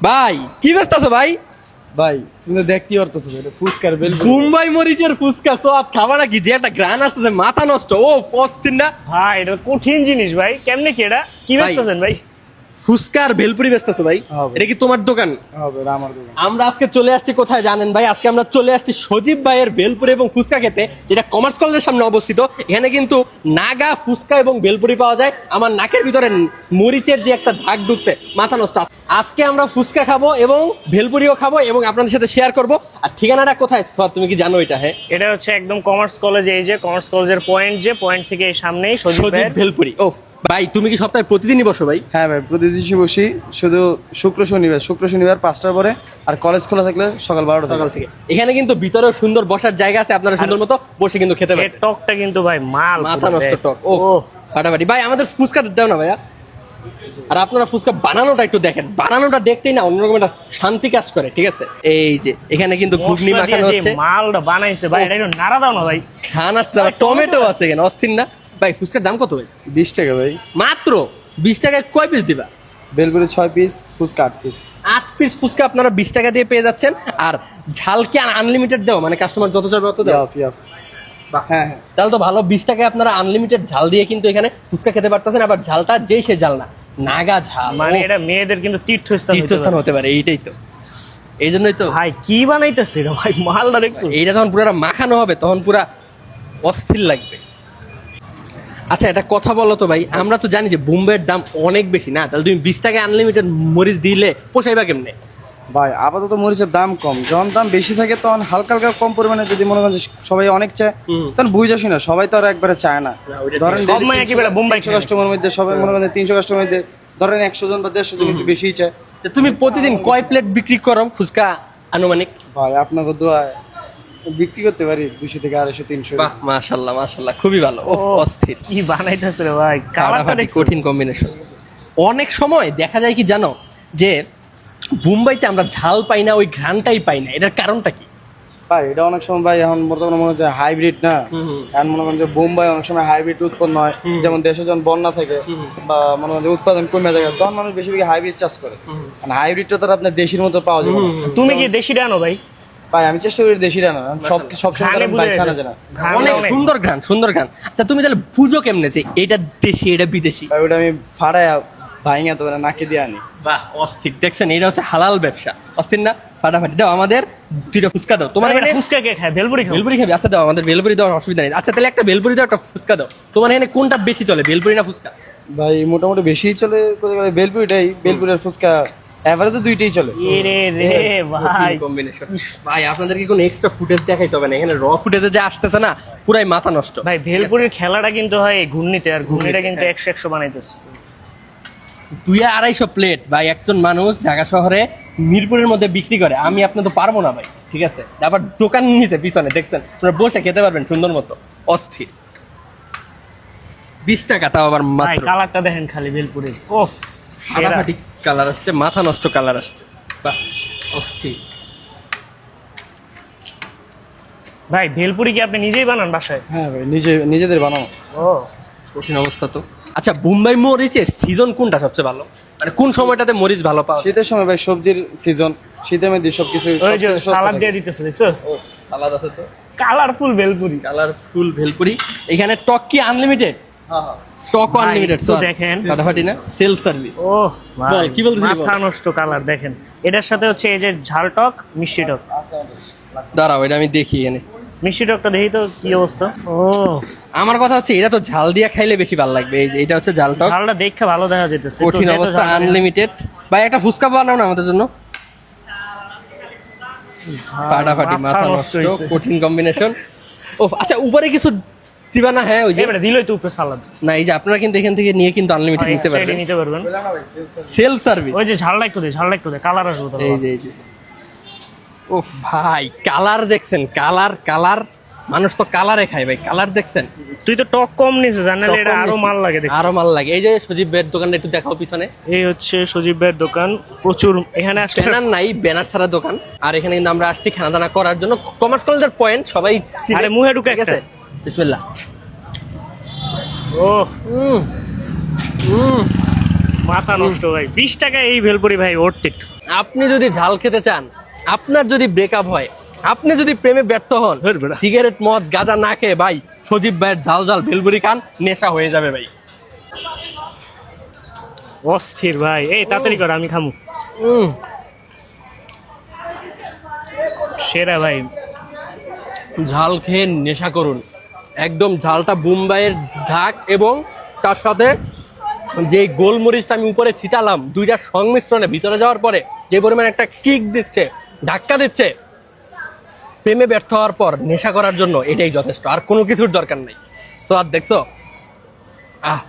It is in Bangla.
ভাই কি ব্যস্ত আছো ভাই? ভাই তুমি তো দেখতেই পারতেছো এটা ফুচকার বেল মুম্বাই মরিচের ফুচকা সোয়াদ খাবা নাকি? যে একটা গ্রান আসতেছে মাথা নষ্ট। ও অস্থির না? ভাই এটা কঠিন জিনিস ভাই কেমনে কি এটা? কি ভাই। বেচতেছেন ভাই? ফুচকার ভেলপুরি ব্যস্ত ভাই? এটা কি তোমার দোকান? আমার দোকান। আমরা আজকে চলে আসছি কোথায় জানেন ভাই? আজকে আমরা চলে আসছি সজীব ভাইয়ের ভেলপুরি এবং ফুচকা খেতে যেটা কমার্স কলেজের সামনে অবস্থিত। এখানে কিন্তু নাগা ফুচকা এবং ভেলপুরি পাওয়া যায়। আমার নাকের ভিতরে মরিচের যে একটা ধাক ঢুকছে মাথা নষ্ট আজকে আমরা ফুচকা খাব এবং ভেলপুরিও খাব এবং আপনাদের সাথে শেয়ার করব। আর ঠিকানাটা কোথায়? সোয়াদ তুমি কি জানো এটা হ্যাঁ? এটা হচ্ছে একদম কমার্স কলেজ এই যে কমার্স কলেজের পয়েন্ট যে পয়েন্ট থেকে এই সামনেই সজীব সজীব ভেলপুরি ও ভাই তুমি কি সপ্তাহে প্রতিদিনই বসো ভাই? হ্যাঁ ভাই প্রতিদিন বসি। শুধু শুক্র শনিবার। শুক্র শনিবার পাঁচটার পরে আর কলেজ খোলা থাকলে সকাল বারোটা সকাল থেকে। এখানে কিন্তু ভিতরে সুন্দর বসার জায়গা আছে আপনারা সুন্দর মতো বসে কিন্তু খেতে পারেন। টকটা কিন্তু ভাই মাল মাথা নষ্ট টক ও ফাটাফাটি। ভাই আমাদের ফুচকা দাও না ভাইয়া। আর আপনারা ফুচকা বানানোটা একটু দেখেন। বানানোটা দেখতেই না অন্যরকম একটা শান্তি কাজ করে ঠিক আছে? এই যে এখানে কিন্তু ঘুগনি মাখানো হচ্ছে। মালটা বানাইছে ভাই এটা একটু নাড়া দাও না ভাই। খান আসছে টমেটো আছে এখানে অস্থির না? ভাই ফুচকার দাম কত ভাই? বিশ টাকা ভাই। মাত্র বিশ টাকায় কয় পিস দিবা? বেলপুরি ছয় পিস ফুচকা আট পিস আট পিস ফুচকা আপনারা বিশ টাকা দিয়ে পেয়ে যাচ্ছেন। আর ঝাল কি আনলিমিটেড দেও? মানে কাস্টমার যত চাইবে তত দেও? ইয়াফ ইয়াফ। হ্যাঁ হ্যাঁ। তাহলে তো ভালো বিশ টাকায় আপনারা আনলিমিটেড ঝাল দিয়ে কিন্তু এখানে ফুচকা খেতে পারতেছেন। আবার ঝালটা যেই সে ঝাল না নাগা ঝাল। মানে এটা মেয়েদের কিন্তু তীর্থস্থান তীর্থস্থান হতে পারে এইটাই তো। এই জন্যই তো। ভাই কি বানাইতেছে ভাই? মালটা দেখছ? এইটা যখন পুরো মাখানো হবে তখন পুরা অস্থির লাগবে। আচ্ছা এটা কথা বলো তো ভাই আমরা তো জানি যে বোম্বের দাম অনেক বেশি না? তাহলে তুমি বিশ টাকা আনলিমিটেড মরিচ দিলে পোষাইবা কেমনে? ভাই আপাতত মরিচের দাম কম। যখন দাম বেশি থাকে তখন হালকা হালকা কম পরিমাণে যদি মনে করেন সবাই অনেক চায় তখন বুঝে আসি না সবাই তো আর একবারে চায় না। ধরেন খায়। কাস্টমার মধ্যে সবাই মনে করেন তিনশো কাস্টমার মধ্যে ধরেন একশো জন বা দেড়শো জন একটু বেশিই চায়। তুমি প্রতিদিন কয় প্লেট বিক্রি করো ফুচকা আনুমানিক? ভাই আপনাকে দোয়ায় বিক্রি করতে পারি দুশো থেকে আড়াইশো তিনশো। বাহ মাশাল্লাহ মাশাল্লাহ খুবই ভালো। ও অস্থির। কি বানাইতেছে রে ভাই কালারটা কঠিন কম্বিনেশন অনেক সময় দেখা যায় কি জানো যে মুম্বাইতে আমরা ঝাল পাই না ওই ঘ্রাণটাই পাই না। এটার কারণটা কি? ভাই এটা অনেক সময় ভাই এখন বর্তমানে মনে হচ্ছে হাইব্রিড না? এখন মনে করেন যে বোম্বাই অনেক সময় হাইব্রিড উৎপন্ন হয়। যেমন দেশে যখন বন্যা থাকে বা মনে করেন যে উৎপাদন কমে যায় তখন মানুষ বেশিরভাগ হাইব্রিড চাষ করে। আর হাইব্রিডটা তো আর আপনার দেশির মতো পাওয়া যাবে তুমি কি দেশিটা আনো ভাই? ভাই আমি চেষ্টা করি দেশি রান্না সব সব অনেক। সুন্দর গান সুন্দর গান আচ্ছা তুমি তাহলে বুঝো কেমনে যে এটা দেশি এটা বিদেশি? ভাই ওটা আমি ফাড়ায় ভাইঙা তো নাকে দিয়ে আনি। বাহ অস্থির। দেখছেন এটা হচ্ছে হালাল ব্যবসা। অস্থির না? ফাটাফাটি। দাও আমাদের দুইটা ফুচকা দাও। তোমার এখানে ফুচকা কে খায়? ভেলপুরি খাও। বেলপুরি খাবি? আচ্ছা দাও আমাদের বেলপুরি দেওয়ার অসুবিধা নেই। আচ্ছা তাহলে একটা বেলপুরি দাও একটা ফুচকা দাও। তোমার এখানে কোনটা বেশি চলে বেলপুরি না ফুচকা? ভাই মোটামুটি বেশি চলে কোথায় গেলে বেলপুরিটাই। বেলপুরের ফুচকা অ্যাভারেজে দুইটাই চলে। রে রে ভাই। কম্বিনেশন ভাই আপনাদেরকে কোনো এক্সট্রা ফুটেজ দেখাইতে হবে না। এখানে র ফুটেজে যে আসতেছে না পুরাই মাথা নষ্ট। ভাই ভেলপুরির খেলাটা কিন্তু হয় ঘূর্ণিতে আর ঘূর্ণিটা কিন্তু একশো একশো বানাইতেছে। দুই আড়াইশো প্লেট ভাই একজন মানুষ ঢাকা শহরে মিরপুরের মধ্যে বিক্রি করে। আমি আপনার তো পারব না ভাই। ঠিক আছে? আবার দোকান নিয়েছে পিছনে দেখছেন? আপনারা বসে খেতে পারবেন সুন্দর মতো অস্থির। বিশ টাকা তাও আবার ভাই কালারটা দেখেন খালি ভেলপুরির ও ফাটাফাটি কালার আসছে মাথা নষ্ট কালার আসছে। বাহ অস্থির। ভাই ভেলপুরি কি আপনি নিজেই বানান বাসায়? হ্যাঁ ভাই নিজে নিজেদের বানানো ও। কঠিন অবস্থা তো। আচ্ছা মুম্বাই মরিচের সিজন কোনটা সবচেয়ে ভালো? মানে কোন সময়টাতে মরিচ ভালো পাওয়া যায়? শীতের সময় ভাই সবজির সিজন শীতের মধ্যে সবকিছু ওই যে সালাদ দিয়ে দিতেছে দেখছস? ও আলাদা আছে তো। কালারফুল ভেলপুরি। কালারফুল ভেলপুরি। এখানে টক কি আনলিমিটেড টক ভাই, আনলিমিটেড একটু দেখেন। ফাটাফাটি না? সেলফ সার্ভিস ও বল, কি বলতেছিলি মাথা নষ্ট কালার দেখেন। এটার সাথে হচ্ছে এই যে ঝাল টক মিষ্টি টক। দাঁড়াও এটা আমি দেখি এনে। মিষ্টি টকটা দেখি তো কি অবস্থা? ও। আমার কথা হচ্ছে এটা তো ঝাল দিয়া খাইলে বেশি ভালো লাগবে। এই যে এটা হচ্ছে ঝাল টক। ঝালটা দেখে ভালো দেখা যেতেছে। কঠিন অবস্থা আনলিমিটেড ভাই একটা ফুচকা বানাও না আমাদের জন্য। ফাটাফাটি মাথা নষ্ট কঠিন কম্বিনেশন ও আচ্ছা উপরে কিছু দিবা না? হ্যাঁ ওই যে এবারে দিলই তো উপরে সালাদ না এই যে আপনারা কিন্তু এখান থেকে নিয়ে কিন্তু আনলিমিটেড নিতে পারবেন। নিতে পারবেন। সেলফ সার্ভিস ওই যে ঝালটা একটু দে ঝালটা একটু দে কালার আসবে তো এই যে এই যে। ও ভাই কালার দেখছেন কালার কালার মানুষ তো কালারে খায় ভাই কালার দেখছেন? তুই তো টক কম নিছিস জানালে এটা আরও মাল লাগে আরও মাল লাগে। এই যে সজীব ভাইয়ের দোকানটা একটু দেখাও পিছনে। এই হচ্ছে সজীব ভাইয়ের দোকান প্রচুর। এখানে আসলে ব্যানার নাই ব্যানার ছাড়া দোকান। আর এখানে কিন্তু আমরা আসছি খানাদানা করার জন্য। কমার্স কলেজের পয়েন্ট সবাই। আরে মুখে ঢুকে ঠিক আছে বিসমিল্লাহ। ও হুম হুম মাথা নষ্ট ভাই। বিশ টাকা এই ভেলপুরি ভাই ওর আপনি যদি ঝাল খেতে চান আপনার যদি ব্রেকআপ হয় আপনি যদি প্রেমে ব্যর্থ হন সিগারেট মদ গাঁজা না খেয়ে ভাই সজীব ভাইয়ের ঝাল ঝাল ভেলপুরি খান নেশা হয়ে যাবে ভাই। অস্থির ভাই। এই তাড়াতাড়ি কর আমি খামু। সেরা ভাই। ঝাল খেয়ে নেশা করুন। একদম ঝালটা বুম্বাইয়ের ঢাক এবং তার সাথে যে গোলমরিচটা আমি উপরে ছিটালাম, দুইটা সংমিশ্রণে ভিতরে যাওয়ার পরে যে পরিমাণ একটা কিক দিচ্ছে, ধাক্কা দিচ্ছে, প্রেমে ব্যর্থ হওয়ার পর নেশা করার জন্য এটাই যথেষ্ট, আর কোনো কিছুর দরকার নেই। সো আর দেখছ? আহ